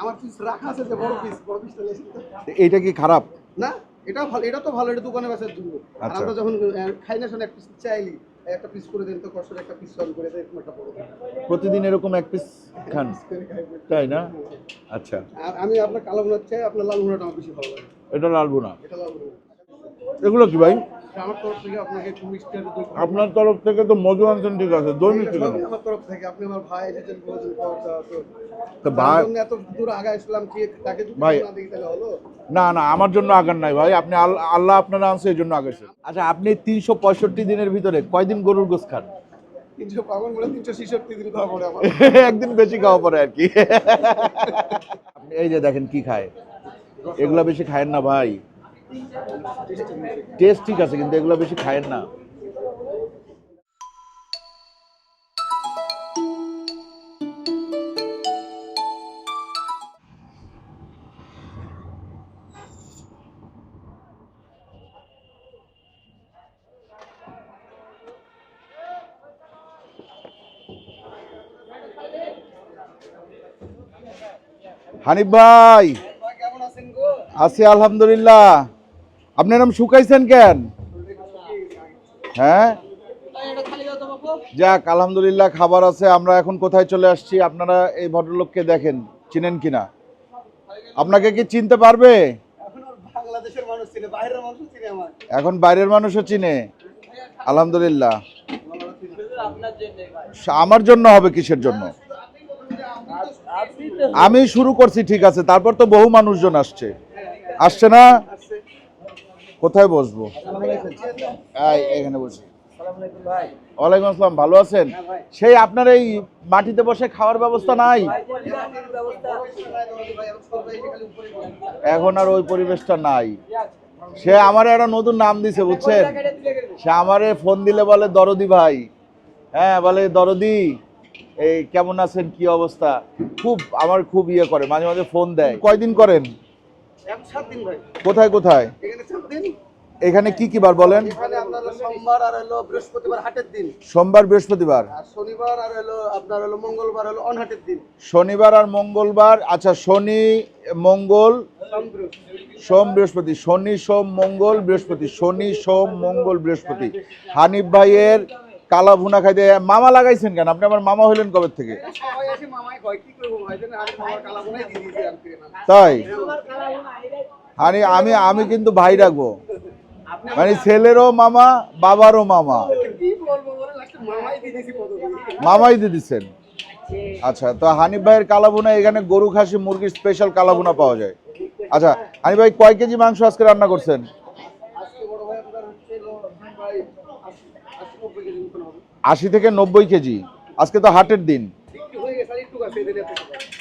আমার পিস রাখা আছে যে বড় পিস বড় পিসটা তো। কি খারাপ? না এটা ভালো এটা তো ভালো এটা দোকানে বেচার জন্য আর আচ্ছা। আমরা যখন খাই না শোনা এক পিস চাইলি একটা পিস করে দেন তো কষ্ট একটা পিস সল করে দেন একটা বড় প্রতিদিন এরকম এক পিস খান। তাই না? আচ্ছা। আর আমি আপনার কালো ভুনা চাই আপনার লাল ভুনাটা আমার বেশি ভালো লাগে। এটা লালবো না এটা লাল ভুনা। এগুলো কি ভাই? আমার তরফ থেকে আপনাকে একটু মিষ্টি আপনার তরফ থেকে তো মধু আনছেন ঠিক আছে মিষ্টি কেন? সবই আমার তরফ থেকে। আপনি আমার ভাই এসেছেন বলেছেন তো তো ভাই এত দূর আগা আসলাম কি তাকে যদি ভাই। না দেখি তাহলে হলো? না না আমার জন্য আগার নাই ভাই আপনি আল- আল্লাহ আপনারা আনছে এই জন্য আগেছেন আচ্ছা আপনি তিনশো পঁয়ষট্টি দিনের ভিতরে কয়দিন গরুর গোস খান? একদিন বেশি খাওয়া পড়ে আর কি। আপনি এই যে দেখেন কি খায়। এগুলা বেশি খায়েন না ভাই। টেস্ট ঠিক আছে কিন্তু এগুলা বেশি খায়েন না। হানিফ ভাই আছি আলহামদুলিল্লাহ। আপনি এরকম শুকাইছেন কেন? হ্যাঁ? যাক, আলহামদুলিল্লাহ খাবার আছে, আমরা এখন কোথায় চলে আসছি? আপনারা এই ভদ্রলোককে দেখেন, চিনেন কিনা? আপনাকে কি চিনতে পারবে? এখন বাইরের মানুষও চিনে। আলহামদুলিল্লাহ। আমার জন্য হবে কিসের জন্য? আমি শুরু করছি, ঠিক আছে। তারপর তো বহু মানুষজন আসছে। আসছে না? কোথায় বসবো? এখানে বসি। ওয়ালাইকুম আসসালাম, ভালো আছেন। সেই আপনার এই মাটিতে বসে খাওয়ার ব্যবস্থা নাই? এখন আর ওই পরিবেশটা নাই। সে আমার একটা নতুন নাম দিছে, বুঝছেন? সে আমারে ফোন দিলে বলে, দরদি ভাই। হ্যাঁ বলে, দরদি, এই কেমন আছেন? কি অবস্থা? খুব, আমার খুব ইয়ে করে, মাঝে মাঝে ফোন দেয়। কয়দিন করেন? কোথায় কোথায়? এখানে কি কি বার বলেন? সোমবার আর হলো বৃহস্পতিবার হাটের দিন। সোমবার বৃহস্পতিবার? শনিবার আর হলো আপনার হলো মঙ্গলবার হলো অনহাটের দিন। শনিবার আর মঙ্গলবার আচ্ছা শনি মঙ্গল সোম বৃহস্পতি শনি সোম মঙ্গল বৃহস্পতি শনি সোম মঙ্গল বৃহস্পতি। হানিফ ভাইয়ের কালা ভুনা খাইতে মামা লাগাইছেন কেন? আপনি আমার মামা হইলেন কবে থেকে? সবাই এসে মামাই কয় কি করব ভাই? জানেন আমি মামার কালা বোনাই দিয়ে দিয়েছি আর কি না তাই? হানি আমি আমি কিন্তু ভাই রাখব। মানে ছেলেরও মামা বাবারও মামা। মামাই দিয়ে মামাই দিয়ে দিচ্ছেন? আচ্ছা। তো হানিফ ভাইয়ের কালাভুনা এখানে গরু খাসি মুরগির স্পেশাল কালাভুনা পাওয়া যায়। আচ্ছা হানিফ ভাই কয় কেজি মাংস আজকে রান্না করছেন? আশি থেকে নব্বই কেজি। আজকে তো হাটের দিন।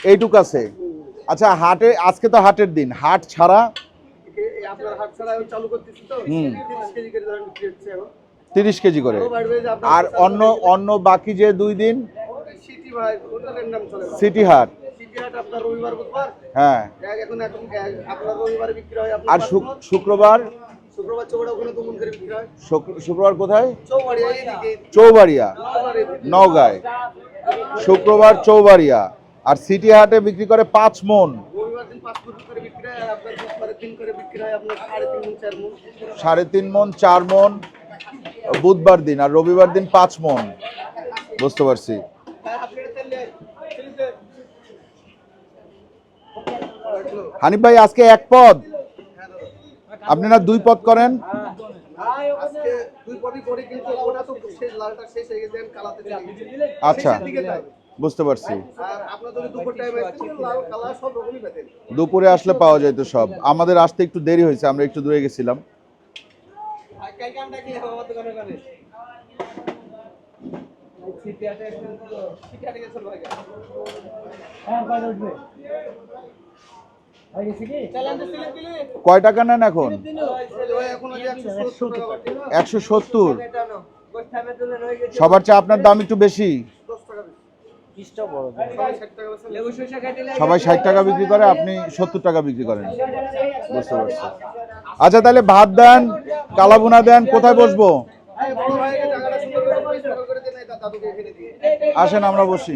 এইটুক আছে। আচ্ছা হাটে আজকে তো হাটের দিন। হাট ছাড়া। তিরিশ কেজি করে। আরও অন্য অন্য বাকি যে দুই দিন সিটি হাট। হ্যাঁ। আর শুক- শুক্রবার শুক্রবার হয়। কোথায়? চৌবাড়িয়া। নওগাঁয়। শুক্রবার চৌবাড়িয়া আর সিটি হাটে বিক্রি করে পাঁচ মন। হয় হয় সাড়ে তিন মন মন। সাড়ে তিন মন চার মন বুধবার দিন আর রবিবার দিন পাঁচ মন। বুঝতে পারছি। হানিফ ভাই আজকে এক পদ। আপনি না দুই পদ করেন? আজকে দুই পদই করি কিন্তু ওটা তো শেষ লালটা শেষ হয়ে গেছে এখন কালাতে চলে গেছে। আচ্ছা। বুঝতে পারছি। আপনার দুপুর টাইম আসছে লাল কালা সব রকমই পেতেন দুপুরে আসলে পাওয়া যায় তো সব। আমাদের আসতে একটু দেরি হয়েছে আমরা একটু দূরে গেছিলাম। হ্যাঁ কয় টাকা নেন এখন? ওই এখন ওই 170 টাকা বাকি না একশো সত্তর। সবার চেয়ে আপনার দাম একটু বেশি। 10 টাকা কিসটা বড় সবাই 60 টাকা বেচা লেবু শসা কাটিলে সবাই ষাট টাকা বিক্রি করে, আপনি সত্তর টাকা বিক্রি করেন। বুঝতে পারছি। আচ্ছা তাহলে ভাত দেন কালাবুনা দেন, কোথায় বসবো? আসেন, আমরা বসি।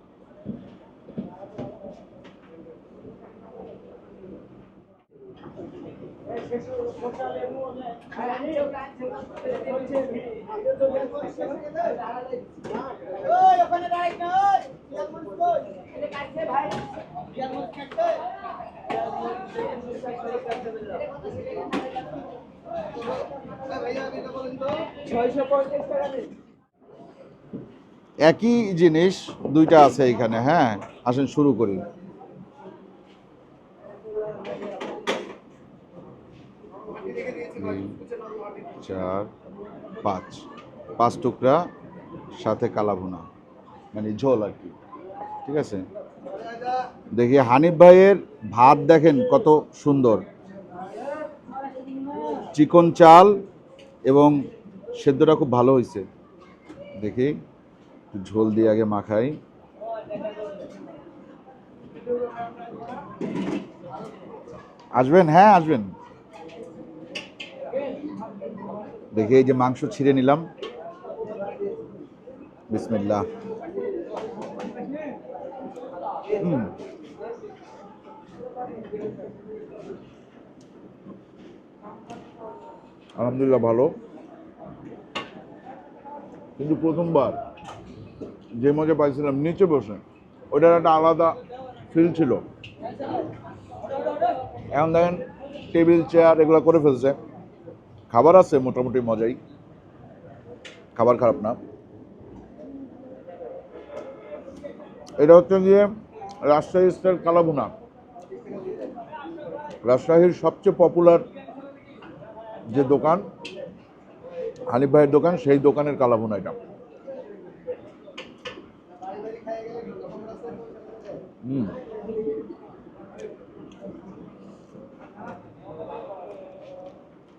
একই জিনিস দুইটা আছে এখানে হ্যাঁ আসেন শুরু করি। চার, পাঁচ। পাঁচ টুকরা, সাথে কালাভুনা মানে ঝোল আর কি। ঠিক আছে? দেখি হানিফ ভাইয়ের ভাত দেখেন কত সুন্দর। চিকন চাল এবং সেদ্ধটা খুব ভালো হয়েছে। দেখি ঝোল দিয়ে আগে মাখাই। আসবেন? হ্যাঁ আসবেন। দেখি, এই যে মাংস ছিঁড়ে নিলাম। বিসমিল্লাহ। হুম। আলহামদুলিল্লাহ ভালো। কিন্তু প্রথমবার যে মজা পাইছিলাম, নিচে বসে, ওটার একটা আলাদা ফিল ছিল। এখন দেখেন, টেবিল চেয়ার এগুলো করে ফেলছে। খাবার আছে, মোটামুটি মজাই। খাবার খারাপ না। এটা হচ্ছে গিয়ে রাজশাহী স্টাইল কালাভুনা। রাজশাহীর সবচেয়ে পপুলার যে দোকান, হানিফ ভাইয়ের দোকান, সেই দোকানের কালাভুনা এটা। হুম।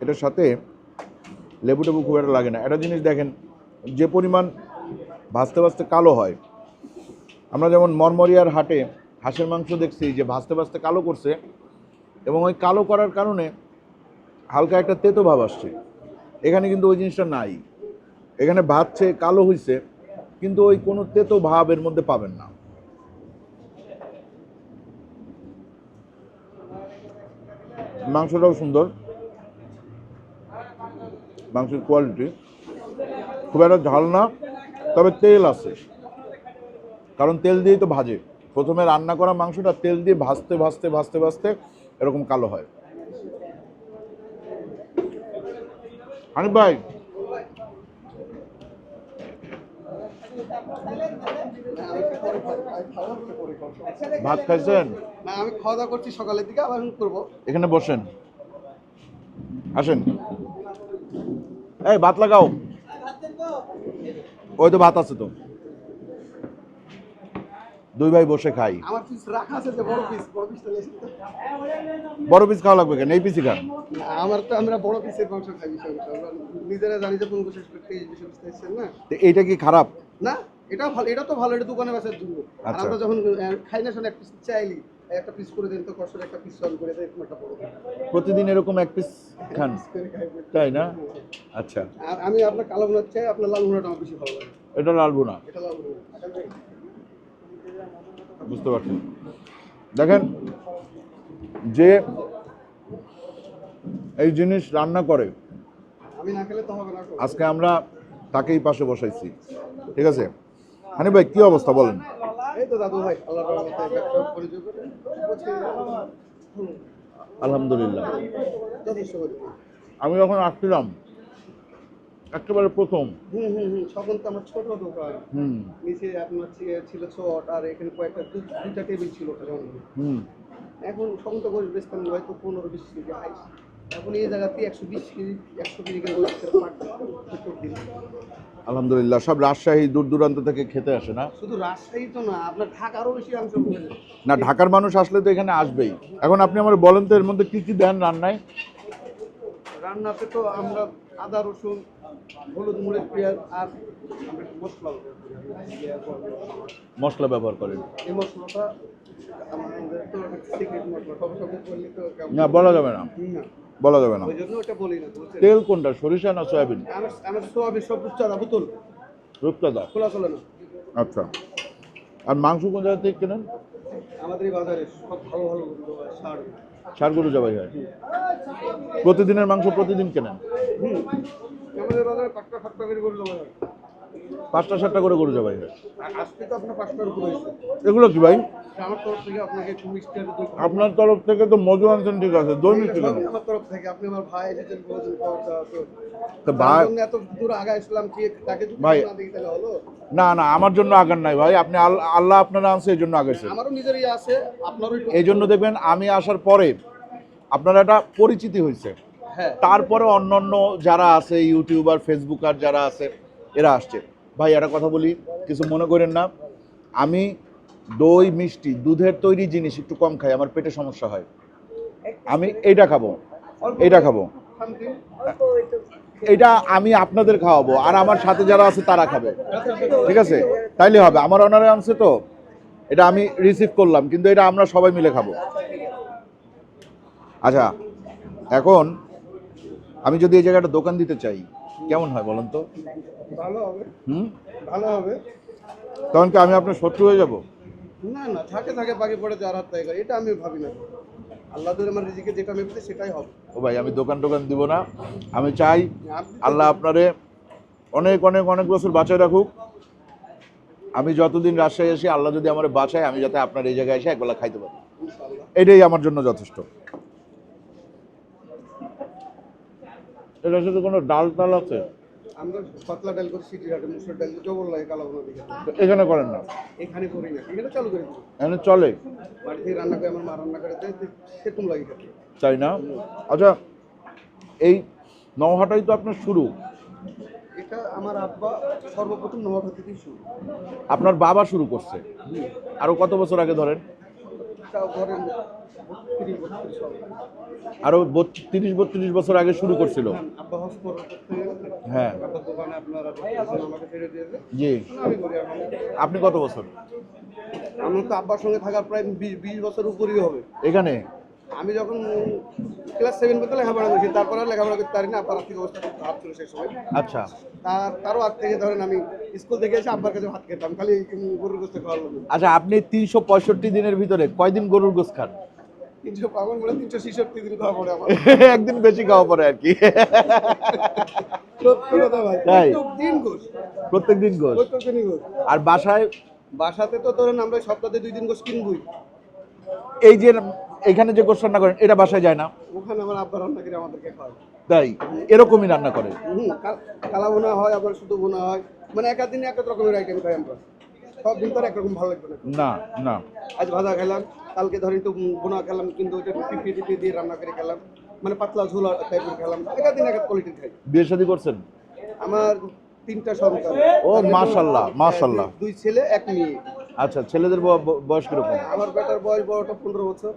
এটার সাথে লেবু টেবু খুব একটা লাগে না। একটা জিনিস দেখেন, যে পরিমাণ ভাজতে ভাজতে কালো হয়, আমরা যেমন মরমরিয়ার হাটে হাঁসের মাংস দেখছি যে ভাজতে ভাজতে কালো করছে এবং ওই কালো করার কারণে হালকা একটা তেতো ভাব আসছে। এখানে কিন্তু ওই জিনিসটা নাই। এখানে ভাজছে, কালো হইছে, কিন্তু ওই কোনো তেতো ভাব এর মধ্যে পাবেন না। মাংসটাও সুন্দর। মাংসের কোয়ালিটি খুব একটা ঝাল না তবে তেল আছে। কারণ তেল দিয়েই তো ভাজে। প্রথমে রান্না করা মাংসটা তেল দিয়ে ভাজতে ভাজতে ভাজতে ভাজতে এরকম কালো হয়। হানিফ ভাই। ভাত খাইছেন? না আমি খাওয়া দাওয়া করছি সকালের দিকে আবার করব। এখানে বসেন। আসেন। এই ভাত লাগাও। ওই তো ভাত আছে তো। দুই ভাই বসে খাই। বড় পিস খাওয়া লাগবে কেন? এই পিসই খান। আমার তো আমরা বড় পিসের মাংস খাই বেশি অংশ। আমরা নিজেরা জানি যে কোন বিশেষ করে তেইশ বেশি পিস খাইছেন না। তো এইটা কি খারাপ? না এটা ভালো এটা তো ভালো এটা দোকানে বেচার জন্য। আচ্ছা। আমরা যখন খাই না শোনা এক পিস চাইলি একটা পিস করে দেন তো কষ্ট একটা পিস সল করে দেয় একটা বড় প্রতিদিন এরকম এক পিস খান। তাই না? আচ্ছা। আর আমি আপনার কালো ভুনা চাই আপনার লাল ভুনাটা আমার বেশি ভালো লাগে। এটা লালবো না এটা লাল ভুনা। বুঝতে পারছেন? দেখেন যে এই জিনিস রান্না করে আমি না খেলে তো হবে না আজকে আমরা তাকেই পাশে বসাইছি। ঠিক আছে? হানি ভাই কি অবস্থা বলেন? এই তো দাদু ভাই আল্লাহ রহমতে ব্যবসা পরিচয় করে। হুম, আলহামদুলিল্লাহ। যথেষ্ট আমি যখন আসছিলাম একেবারে প্রথম। হুম হুম হুম তখন তো আমার ছোট দোকান হুম। নিচে আপনার ছিল ছোট আর এখানে কয়েকটা দুইটা টেবিল ছিল হুম। এখন তখন তো বেচতাম হয়তো পনেরো বিশ কেজি হাইস এখন এই জায়গাতে একশো বিশ কেজি একশো কেজি। আলহামদুলিল্লাহ সব রাজশাহী দূর দূরান্ত থেকে খেতে আসে না? শুধু রাজশাহী তো না আপনার ঢাকারও বেশি অংশ। না ঢাকার মানুষ আসলে তো এখানে আসবেই। এখন আপনি আমার বলেন তো এর মধ্যে কি কি দেন রান্নায়? রান্নাতে তো আমরা আদা রসুন হলুদ মরিচ পেঁয়াজ আর মশলা মশলা ব্যবহার করেন? এই মশলাটা না বলা যাবে না। বলা যাবে না? তেল কোনটা সরিষা না সয়াবিন? রূপচাঁদা আচ্ছা। আর মাংস কোন জায়গা থেকে কেনেন? আমাদের এই বাজারে সব ভালো ভালো হয় সার। গরু জবাই হয়। প্রতিদিনের মাংস প্রতিদিন কেনেন? আমাদের বাজারে করে গরু হয় পাঁচটা সাতটা করে গরু জবাই হয়। আজকে তো আপনার পাঁচটার উপরে এগুলো কি ভাই? আমার তরফ থেকে আপনাকে একটু মিষ্টি আপনার তরফ থেকে তো মজু আনছেন ঠিক আছে দই মিষ্টি কেন? আমার তরফ থেকে আপনি আমার ভাই এসেছেন বহুদিন তো- তো ভাই এত দূর আগা ইসলাম কি তাকে যদি ভাই। না না আমার জন্য আগান নাই ভাই আপনি আল্লাহ আপনারা আনছে এই জন্য আগাইছেন আমারও নিজের ইয়ে আছে আপনারও এই জন্য দেখবেন আমি আসার পরে আপনার একটা পরিচিতি হয়েছে। হ্যাঁ। তারপরে অন্যান্য যারা আছে ইউটিউবার ফেসবুকার যারা আছে এরা আসছে। ভাই, একটা কথা বলি, কিছু মনে করেন না। আমি দই, মিষ্টি, দুধের তৈরি জিনিস একটু কম খাই, আমার পেটে সমস্যা হয়। আমি এইটা খাব এইটা খাব। এটা আমি আপনাদের খাওয়াবো, আর আমার সাথে যারা আছে তারা খাবে। ঠিক আছে? তাইলে হবে, আমার অনারে আনছে তো, এটা আমি রিসিভ করলাম, কিন্তু এটা আমরা সবাই মিলে খাব। আচ্ছা এখন আমি যদি এই জায়গাটা দোকান দিতে চাই কেমন হয় বলেন তো? ভালো হবে। হুম? ভালো হবে। তখন কি আমি আপনার শত্রু হয়ে যাব? না না থাকে থাকে বাকি পড়ে যার হাত তাই করে। এটা আমি ভাবি না। আল্লাহ আমার রিজিকে যেটা মেপেছে সেটাই হবে। ও ভাই আমি দোকান টোকান দিব না। আমি চাই আল্লাহ আপনারে অনেক অনেক অনেক বছর বাঁচায় রাখুক। আমি যতদিন রাজশাহী আসি আল্লাহ যদি আমার বাঁচায় আমি যাতে আপনার এই জায়গায় এসে একবেলা খাইতে পারি। এটাই আমার জন্য যথেষ্ট। এটার সাথে কোনো ডাল টাল আছে? আমরা পাতলা ডাল করে সিটি মুসুর ডাল লাগে কালো দিকে এখানে করেন না? এখানে করি না এখানে চালু করে। দিই এখানে চলে। বাড়ি থেকে রান্না করে আমার মা রান্না করে দেয় সেরকম লাগে না? আচ্ছা এই নওহাটাই তো আপনার শুরু। এটা আমার আব্বা সর্বপ্রথম থেকেই শুরু। আপনার বাবা শুরু করছে। আরও কত বছর আগে ধরেন? আরও তিরিশ বত্রিশ বছর আগে শুরু করছিল। হ্যাঁ জি। এখন আপনি কত বছর? আমার তো আব্বার সঙ্গে থাকার প্রায় বিশ বছর উপরই হবে। এখানে? আমি যখন ক্লাস সেভেন পর্যন্ত লেখাপড়া করছি তারপরে আর লেখাপড়া করতে পারি না আব্বার আর্থিক অবস্থা খুব খারাপ ছিল সেই সময়। আচ্ছা। তার তারও আগ থেকে ধরেন আমি স্কুল থেকে এসে আব্বার কাছে ভাত খেতাম খালি গরুর গোস্ত খাওয়ার লোক আচ্ছা আপনি তিনশো পঁয়ষট্টি দিনের ভিতরে কয়দিন গরুর গোস খান? তিনশো পাগল বলে তিনশো ছেষট্টি দিন খাওয়া পড়ে আমার। একদিন বেশি খাওয়া পড়ে আর কি। তাই? প্রত্যেক দিন গোস আর বাসায়? বাসাতে তো ধরেন আমরা সপ্তাহে দুই দিন গোস কিনবই। এই যে এখানে যে গোস রান্না করেন এটা বাসায় যায় না। ওখানে আমার আব্বা রান্না করে আমাদেরকে খাওয়ায়। তাই? এরকমই রান্না করে। কালা বোনা হয় আবার শুধু বোনা হয়। মানে এক দিনে এক এক রকমের আইটেম খাই আমরা। সব দিন তো একরকম ভালো লাগবে না। না না। আজ ভাজা খেলাম কালকে ধরি তো বোনা খেলাম কিন্তু ওইটা টিপি টিপি দিয়ে রান্না করে খেলাম। মানে পাতলা ঝোলা টাইপের খেলাম। এক দিন এক কোয়ালিটির খাই। বিয়ে শাদী করছেন? আমার তিনটা সন্তান। ও, মাশাআল্লাহ, মাশাআল্লাহ। দুই- দুই ছেলে এক মেয়ে। আচ্ছা ছেলেদের বয়স কীরকম? আমার বেটার বয়স বড়টা পনেরো বছর।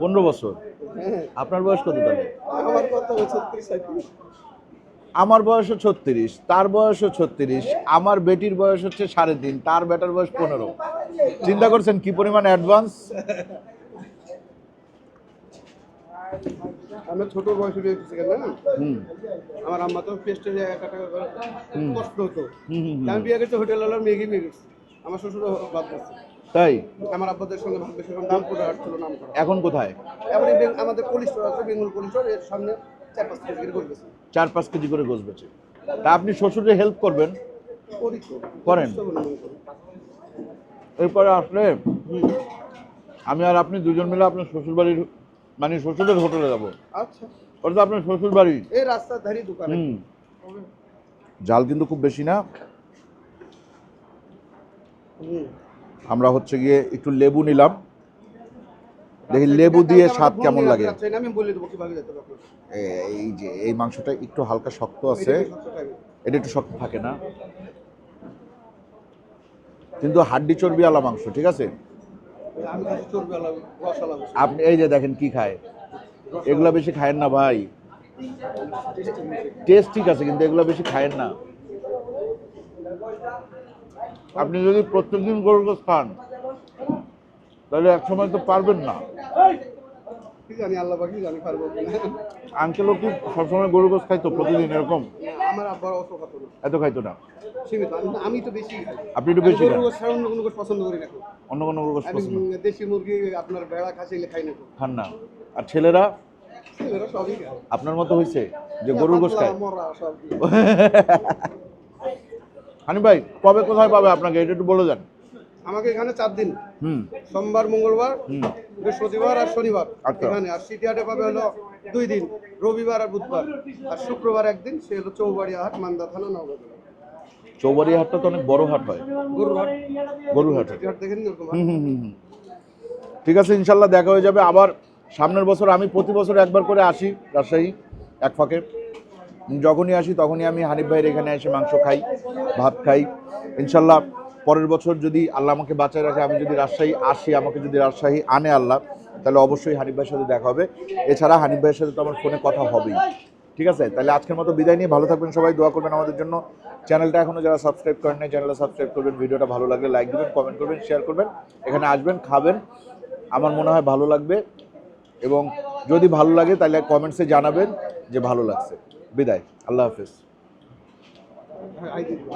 পনেরো বছর? হ্যাঁ। আপনার বয়স কত তাহলে? আমার কত বছর? ত্রিশ সাঁত্রিশ। আমার বয়সও ছত্রিশ তার বয়সও ছত্রিশ আমার বেটির বয়স হচ্ছে সাড়ে তিন তার বেটার বয়স পনেরো। চিন্তা করছেন কি পরিমাণ অ্যাডভান্স আমরা ছোট বয়সে বিয়ে করছি কেন? জানেন? আমার আম্মা তো পেস্টে এক টাকা করে কষ্ট হতো। আমি বিয়ে করছি হোটেল মেঘি মেয়ে করছি। আমার শ্বশুর বাদ করছে তাই? আমার আব্বাদের সঙ্গে ভাগ বেশি নাম করে হাট ছিল নাম করা। এখন কোথায়? এই আমাদের পুলিশ আছে বেঙ্গল পুলিশ এর সামনে চার পাঁচ কেজি করে গেছে চার পাঁচ কেজি করে গোছ বেচে। তা আপনি শ্বশুরে হেল্প করবেন? করেন? এরপরে আসলে আমি আর আপনি দুজন মিলে আপনার শ্বশুর বাড়ির মানে শ্বশুরের হোটেলে যাব। আচ্ছা। ওটা তো আপনার শ্বশুর বাড়ি এই রাস্তার ধারি দোকান। হুম। জাল কিন্তু খুব বেশি না। আমরা হচ্ছে গিয়ে একটু লেবু নিলাম। দেখি লেবু দিয়ে স্বাদ কেমন লাগে? আচ্ছা। এই যে এই মাংসটা একটু হালকা শক্ত আছে। এটা একটু শক্ত থাকে না। কিন্তু হাড্ডি চর্বিওয়ালা মাংস ঠিক আছে? চর্বি আপনি এই যে দেখেন কি খায়। এগুলা বেশি খায়েন না ভাই। টেস্ট ঠিক আছে কিন্তু এগুলো বেশি খায়েন না। আপনি যদি প্রত্যেকদিন গরুর গোস খান তাহলে এক সময় তো পারবেন না। জানি আল্লাহ পাকি জানি পারব আঙ্কেলও কি সবসময় গরুর গোস খাইতো প্রতিদিন এরকম? আমার আব্বার অত কথা না। এত খাইতো না? সীমিত আমি- আমি তো বেশি আপনি একটু বেশি খান। অন্য কোনো পছন্দ করি না। অন্য কোনো গরুর গোস পছন্দ দেশি মুরগি আপনার ভেড়া খাসি খাই না খান না। আর ছেলেরা? আপনার মতো হয়েছে যে গরুর গোস খায়। হানি ভাই কবে কোথায় পাবে আপনাকে? এটা একটু বলে দেন। আমাকে এখানে চার দিন। হুম। সোমবার মঙ্গলবার হুম। বৃহস্পতিবার আর শনিবার। আচ্ছা। এখানে। আর সিটি হাটে পাবে হলো দুই দিন রবিবার আর বুধবার। আর শুক্রবার একদিন সে হলো চৌবাড়িয়া হাট মান্দা থানা নগর চৌবাড়ি হাটটা তো অনেক বড় হাট হয়। গরুর হাট। গরুর হাট। দেখেন। ঠিক আছে ইনশাল্লাহ দেখা হয়ে যাবে। আবার সামনের বছর আমি প্রতি বছর একবার করে আসি রাজশাহী এক ফাঁকে। যখনই আসি তখনই আমি হানিফ ভাইয়ের এখানে এসে মাংস খাই, ভাত খাই। ইনশাল্লাহ পরের বছর যদি আল্লাহ আমাকে বাঁচায় রাখে, আমি যদি রাজশাহী আসি, আমাকে যদি রাজশাহী আনে আল্লাহ, তাহলে অবশ্যই হানিফ ভাইয়ের সাথে দেখা হবে। এছাড়া হানিফ ভাইয়ের সাথে তো আমার ফোনে কথা হবেই। ঠিক আছে? তাহলে আজকের মতো বিদায় নিয়ে ভালো থাকবেন সবাই, দোয়া করবেন আমাদের জন্য। চ্যানেলটা এখনও যারা সাবস্ক্রাইব করেন নাই, চ্যানেলটা সাবস্ক্রাইব করবেন, ভিডিওটা ভালো লাগলে লাইক দিবেন কমেন্ট করবেন শেয়ার করবেন। এখানে আসবেন, খাবেন। আমার মনে হয় ভালো লাগবে। এবং যদি ভালো লাগে তাহলে কমেন্টসে জানাবেন যে ভালো লাগছে। বিদায় আল্লাহ হাফেজ I did দিন।